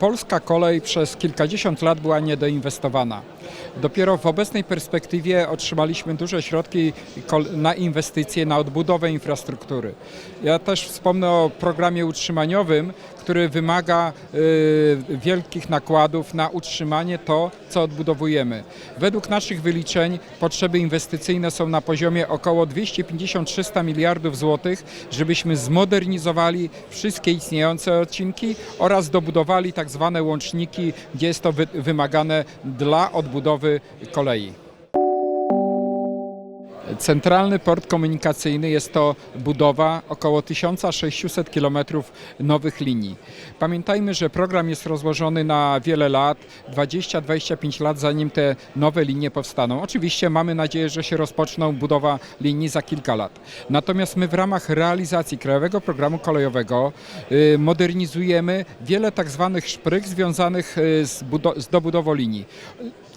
polska kolej przez kilkadziesiąt lat była niedoinwestowana. Dopiero w obecnej perspektywie otrzymaliśmy duże środki na inwestycje, na odbudowę infrastruktury. Ja też wspomnę o programie utrzymaniowym, który wymaga y, wielkich nakładów na utrzymanie to, co odbudowujemy. Według naszych wyliczeń potrzeby inwestycyjne są na poziomie około 250-300 miliardów złotych, żebyśmy zmodernizowali wszystkie istniejące odcinki oraz dobudowali tak zwane łączniki, gdzie jest to wy- wymagane dla odbudowy kolei. Centralny port komunikacyjny jest to budowa około 1600 km nowych linii. Pamiętajmy, że program jest rozłożony na wiele lat, 20-25 lat zanim te nowe linie powstaną. Oczywiście mamy nadzieję, że się rozpoczną budowa linii za kilka lat. Natomiast my w ramach realizacji Krajowego Programu Kolejowego y, modernizujemy wiele tak zwanych szprych związanych y, z, z dobudową linii.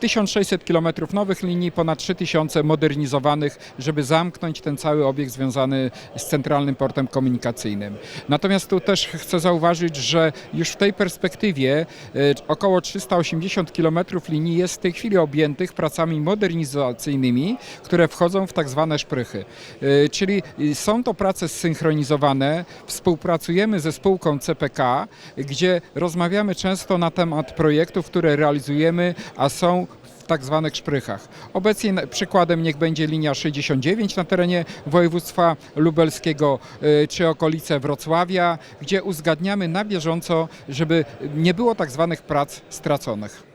1600 km nowych linii, ponad 3000 modernizowanych, żeby zamknąć ten cały obiekt związany z centralnym portem komunikacyjnym. Natomiast tu też chcę zauważyć, że już w tej perspektywie e, około 380 km linii jest w tej chwili objętych pracami modernizacyjnymi, które wchodzą w tak zwane szprychy. E, Czyli e, są to prace zsynchronizowane, współpracujemy ze spółką CPK, gdzie rozmawiamy często na temat projektów, które realizujemy, a są tak zwanych szprychach. Obecnie przykładem niech będzie linia 69 na terenie województwa lubelskiego y, czy okolice Wrocławia, gdzie uzgadniamy na bieżąco, żeby nie było tak zwanych prac straconych.